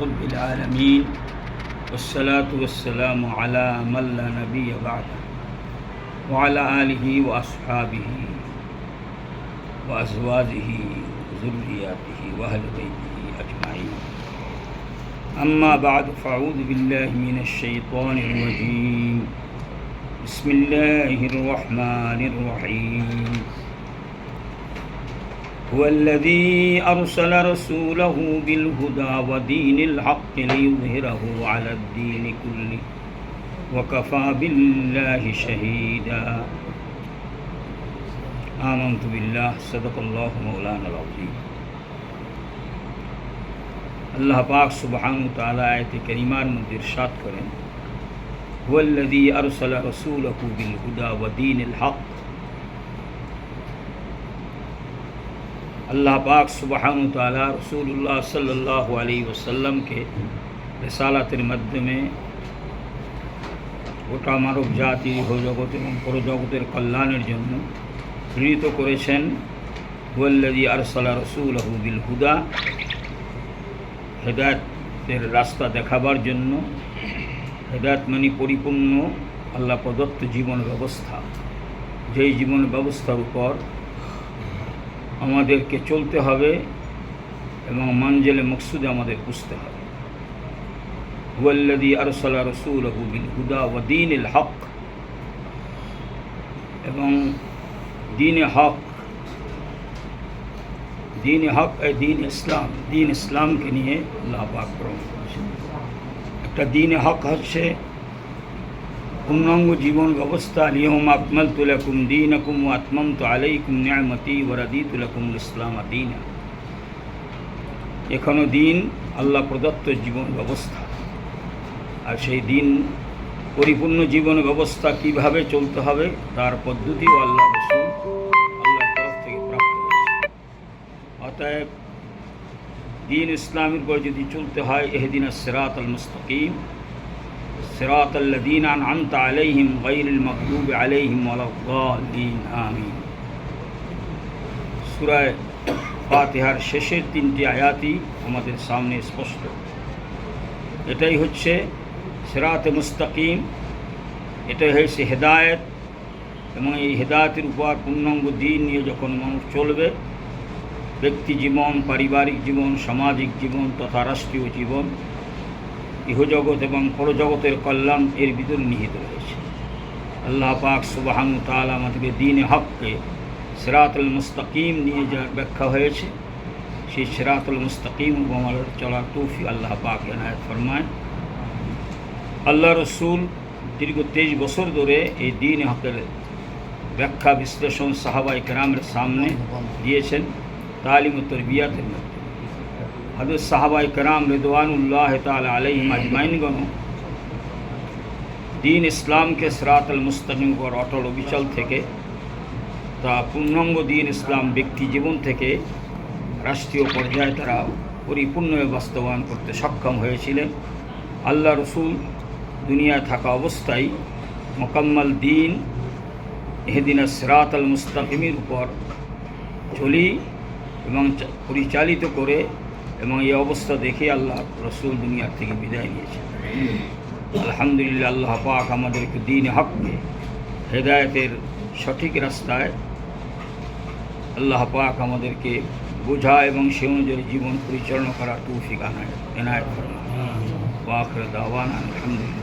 رب العالمين والصلاة والسلام على من لا نبي بعده وعلى آله وأصحابه وأزواجه وذرياته وأهل بيته أجمعين. أما بعد فأعوذ بالله من الشيطان الرجيم. بسم الله الرحمن الرحيم. هو الذي أرسل رسوله بالهدى ودين الحق ليظهره على الدين كله وكفى بالله شهيدا آمنت بالله صدق الله مولانا العظيم আল্লাহ পাক সুবহান তাআলা আয়াতে কারিমার মধ্যে ইরশাদ করেন হুয়াল্লাযী আরসালা রাসূলাহু বিল হুদা ওয়া দীনিল আল্লাহ পাক সুবহান তাআলা রাসূলুল্লাহ সাল্লাল্লাহু আলাইহি ওয়াসাল্লামকে রিসালাতের মাধ্যমে গোটা মানব জাতি জগৎ এবং পরজগতের কল্যাণের জন্য প্রেরিত করেছেন। হুয়াল্লাযী আরসালা রাসূলাহু বিল হুদা হেদায়তের রাস্তা দেখাবার জন্য। হেদায়ত মানে পরিপূর্ণ, আল্লাহ প্রদত্ত জীবন ব্যবস্থা। যেই জীবন ব্যবস্থার উপর আমাদেরকে চলতে হবে এবং মানজেলে মকসুদে আমাদের বুঝতে হবে। হুয়াল্লাদি আরসালা রসুল বিল হুদা ও দিন হক। এবং দিনে হক, দিন হক এ দিন ইসলাম, দিন ইসলামকে নিয়ে আল্লাহ পাক গ্রহণ করেছেন। একটা দিন হক হচ্ছে পূর্ণাঙ্গ জীবন ব্যবস্থা নিয়ম আকমল তুলাকুম দিন আকুম আত্মম তো আলাইকুম নিয়ামতি ওরাদি তুলাকুম ইসলাম দিন এখনও দিন আল্লাহ প্রদত্ত জীবন ব্যবস্থা। আর সেই দিন পরিপূর্ণ জীবন ব্যবস্থা কীভাবে চলতে হবে, তার পদ্ধতিও আল্লাহ রসুল আল্লাহর তরফ থেকে প্রাপ্ত অতএব দিন ইসলামের পর যদি চলতে হয়, এহদিন সিরাত আল মুস্তকিম। সিরাত আল্লাদিন আনতা আলাইহিম গাইরুল মকদুব আলাইহিম ওয়ালাদ্দালিন আমিন সূরায় ফাতিহার শেষের তিনটি আয়াতই আমাদের সামনে স্পষ্ট। এটাই হচ্ছে সিরাত মুস্তাকিম, এটাই হয়েছে হেদায়েত এবং এই হেদায়তের উপর পূর্ণাঙ্গ দিন নিয়ে যখন মানুষ চলবে, ব্যক্তি জীবন, পারিবারিক জীবন, সামাজিক জীবন তথা রাষ্ট্রীয় জীবন ইহজগৎ এবং পরজগতের কল্যাণ এর ভিতরে নিহিত রয়েছে। আল্লাহ পাক সুবাহান তাল আমাদেরকে দিনে হককে সিরাতুল মুস্তাকিম নিয়ে যা ব্যাখ্যা হয়েছে, সেই সিরাতুল মুস্তাকিম আমার চলার তৌফি আল্লাহ পাক এনায়ত ফরমায়। আল্লাহ রসুল দীর্ঘ তেইশ বছর ধরে এই দিন হকের ব্যাখ্যা বিশ্লেষণ সাহাবাই গ্রামের সামনে দিয়েছেন, তালিম ও তরবিয়াতের মধ্যে। হজরত সাহাবাই কেরাম রেদওয়ানুল্লাহ তাল আলহিম আজমাইনগণ দিন ইসলামকে সরাত আল মুস্তাকিম পর অটল অবিচল থেকে তা পূর্ণাঙ্গ দিন ইসলাম ব্যক্তি জীবন থেকে রাষ্ট্রীয় পর্যায়ে তারা পরিপূর্ণভাবে বাস্তবায়ন করতে সক্ষম হয়েছিলেন। আল্লাহ রসুল দুনিয়ায় থাকা অবস্থায় মোকাম্মল দিন এহেদিনা সিরাত আল মুস্তাকিমের উপর চলি এবং পরিচালিত করে এবং এই অবস্থা দেখে আল্লাহ রসুল দুনিয়ার থেকে বিদায় নিয়েছে আলহামদুলিল্লাহ আল্লাহ পাক আমাদেরকে দিন হককে হেদায়তের সঠিক রাস্তায় আল্লাহ পাক আমাদেরকে বোঝা এবং সে অনুযায়ী জীবন পরিচালনা করা তৌফিক আনায় এনায়ত করা ওয়াখর দাওয়ান আলহামদুলিল্লাহ।